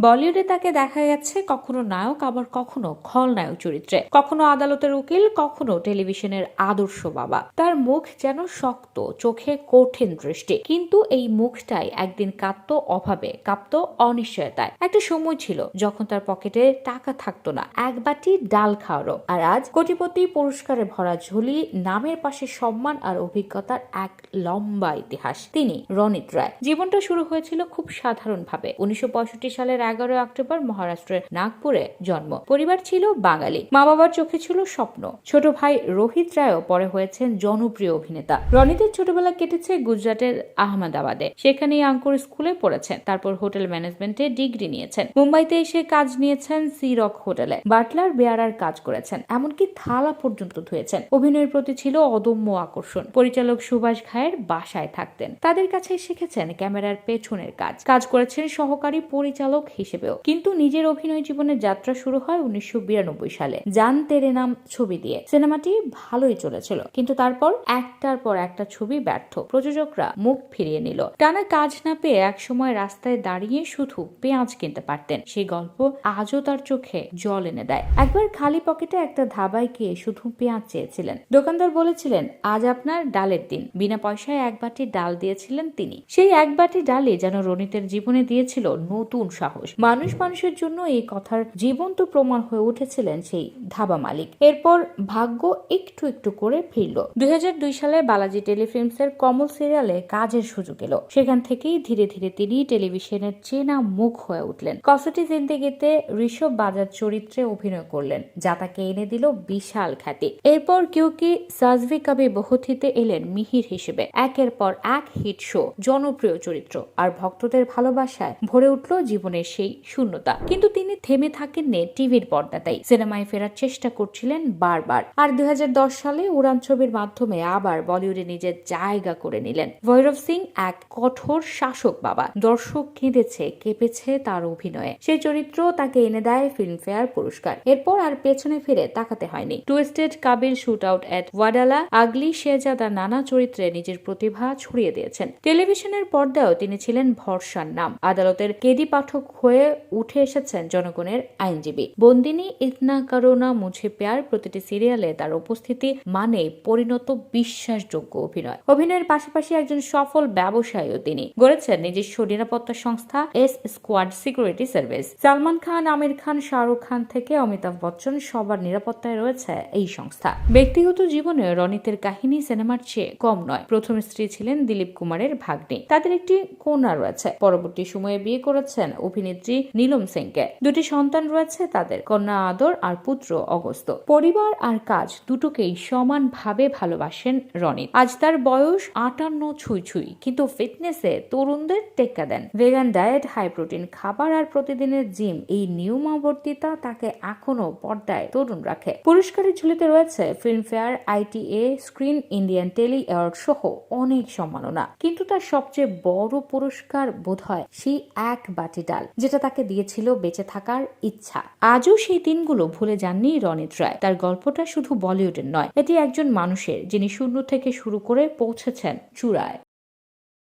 বলিউডে তাকে দেখা গেছে কখনো নায়ক, আবার কখনো খলনায়ক চরিত্রে। কখনো আদালতের উকিল, কখনো টেলিভিশনের আদর্শ বাবা। তার মুখ যেন শক্ত, চোখে কঠিন দৃষ্টি। কিন্তু এই মুখটাই একদিন কাঁপতো অভাবে, কাঁপতো অনিশ্চয়তায়। একটা সময় ছিল যখন তার পকেটে টাকা থাকতো না, এক বাটি ডাল খাওয়ারও। আর আজ কোটিপতি পুরস্কারে ভরা ঝুলি, নামের পাশে সম্মান আর অভিজ্ঞতার এক লম্বা ইতিহাস। তিনি রনিত রায়। জীবনটা শুরু হয়েছিল খুব সাধারণভাবে। উনিশশো সালের এগারোই অক্টোবর মহারাষ্ট্রের নাগপুরে জন্ম। পরিবার ছিল বাঙালি। মা বাবার চোখে ছিল স্বপ্ন। ছোট ভাই রোহিত রায়ও পরে হয়েছেন জনপ্রিয় অভিনেতা। রনিতের ছোটবেলা কেটেছে গুজরাটের আহমেদাবাদে। সেখানেই আঙ্কুর স্কুলে পড়েছেন। তারপর হোটেল ম্যানেজমেন্টে ডিগ্রি নিয়েছেন। মুম্বাইতে এসে কাজ নিয়েছেন সিরক হোটেলে। বাটলার বেয়ারার কাজ করেছেন। এমনকি থালা পর্যন্ত ধুয়েছেন। অভিনয়ের প্রতি ছিল অদম্য আকর্ষণ। পরিচালক সুভাষ ঘায়ের বাসায় থাকতেন। তাদের কাছে শিখেছেন ক্যামেরার পেছনের কাজ। কাজ করেছেন সহকারী পরিচালক হিসেবেও। কিন্তু নিজের অভিনয় জীবনের যাত্রা শুরু হয় উনিশশো বিরানব্বই সালে। জান তেরে নাম ছবি দিয়ে। সিনেমাটি ভালোই চলেছিল, কিন্তু তারপর একটার পর একটা ছবি ব্যর্থ। প্রযোজকরা মুখ ফিরিয়ে নিল। টানা কাজ না পেয়ে একসময় রাস্তায় দাঁড়িয়ে শুধু পেঁয়াজ কিনতে পারতেন। সেই গল্প আজও তার চোখে জল এনে দেয়। একবার খালি পকেটে একটা ধাবায় গিয়ে শুধু পেঁয়াজ চেয়েছিলেন। দোকানদার বলেছিলেন, আজ আপনার ডালের দিন। বিনা পয়সায় এক বাটি ডাল দিয়েছিলেন তিনি। সেই এক বাটি ডালে যেন রনিতের জীবনে দিয়েছিল নতুন সাহস। মানুষ। মানুষের জন্য এই কথার জীবন্ত প্রমাণ হয়ে উঠেছিলেন সেই ধাবা মালিক। এরপর ভাগ্য একটু একটু করে ফিরল। দুই সালে বালাজি টেলিফিল্মস এর কমল সিরিয়ালে কাজের সুযোগ এলো। সেখান থেকেই ধীরে ধীরে তিনি টেলিভিশনের চেনা মুখ হয়ে উঠলেন। কসটি জিন্দেগিতে ঋষভ বাজার চরিত্রে অভিনয় করলেন, যা তাকে এনে দিল বিশাল খ্যাতি। এরপর কেউ কি সাজভি কবি বহুথিতে এলেন মিহির হিসেবে। একের পর এক হিট শো, জনপ্রিয় চরিত্র। আর ভক্তদের ভালোবাসায় ভরে উঠল জীবনের সেই শূন্যতা। কিন্তু তিনি থেমে থাকেননি টিভির পর্দাতেই। সিনেমায় ফেরার চেষ্টা করছিলেন বারবার। আর দু হাজার দশ সালে উড়ান ছবির মাধ্যমে আবার বলিউডে নিজের জায়গা করে নিলেন। ভৈরব সিং এক কঠোর শাসক বাবা। দর্শক কেঁদেছে, কেঁপেছে তার অভিনয়ে। সেই চরিত্র তাকে এনে দেয় ফিল্মফেয়ার পুরস্কার। এরপর আর পেছনে ফিরে তাকাতে হয়নি। Twisted Kabir shoot out at Wadala, ugly Shehzada নানা চরিত্রে নিজের প্রতিভা ছড়িয়ে দিয়েছেন। টেলিভিশনের পর্দায়ও তিনি ছিলেন ভরসার নাম। আদালতের কেদি পাঠক হয়ে উঠে এসেছেন জনগণের আইনজীবী। বন্দিনী ইতনা করোনা মুঝে প্যার প্রতিটি সিরিয়ালে তার উপস্থিতি মানে পরিণত বিশ্বাসযোগ্য অভিনয়। অভিনয়ের পাশাপাশি একজন সফল ব্যবসায়ীও তিনি। গড়েছেন নিজস্ব নিরাপত্তা সংস্থা S squad security service Salman Khan, Aamir Khan, Shahrukh Khan থেকে অমিতাভ বচ্চন সবার নিরাপত্তায় রয়েছে এই সংস্থা। ব্যক্তিগত জীবনে রনিতের কাহিনী সিনেমার চেয়ে কম নয়। প্রথম স্ত্রী ছিলেন দিলীপ কুমারের ভাগ্নে। তাদের একটি কন্যা রয়েছে। পরবর্তী সময়ে বিয়ে করেছেন অভিনেত্রী নীলম সিংকে দুটি সন্তান রয়েছে তাদের, কন্যা আদর আর পুত্র অগস্ত। পরিবার আর কাজ দুটোকেই সমানভাবে ভালোবাসেন রনিত। আজ তার বয়স আটান্ন ছুঁই ছুঁই কিন্তু ফিটনেসে তরুণদের টেক্কা দেন। ভেগান ডায়েট, হাই প্রোটিন খাবার আর প্রতিদিনের জিম এই নিয়মাবর্তিতা তাকে এখনও পর্দায় তরুণ রাখে। পুরস্কারের ঝুলিতে রয়েছে Filmfare, ITA, screen, Indian telly award সহ অনেক সম্মাননা। কিন্তু তার সবচেয়ে বড় পুরস্কার বোধ হয় সেই এক বাটি ডাল। যেটা তাকে দিয়েছিল বেঁচে থাকার ইচ্ছা। আজও সেই দিনগুলো ভুলে যাননি রনিত রায়। তার গল্পটা শুধু বলিউডের নয়, এটি একজন মানুষের যিনি শূন্য থেকে শুরু করে পৌঁছেছেন চূড়ায়।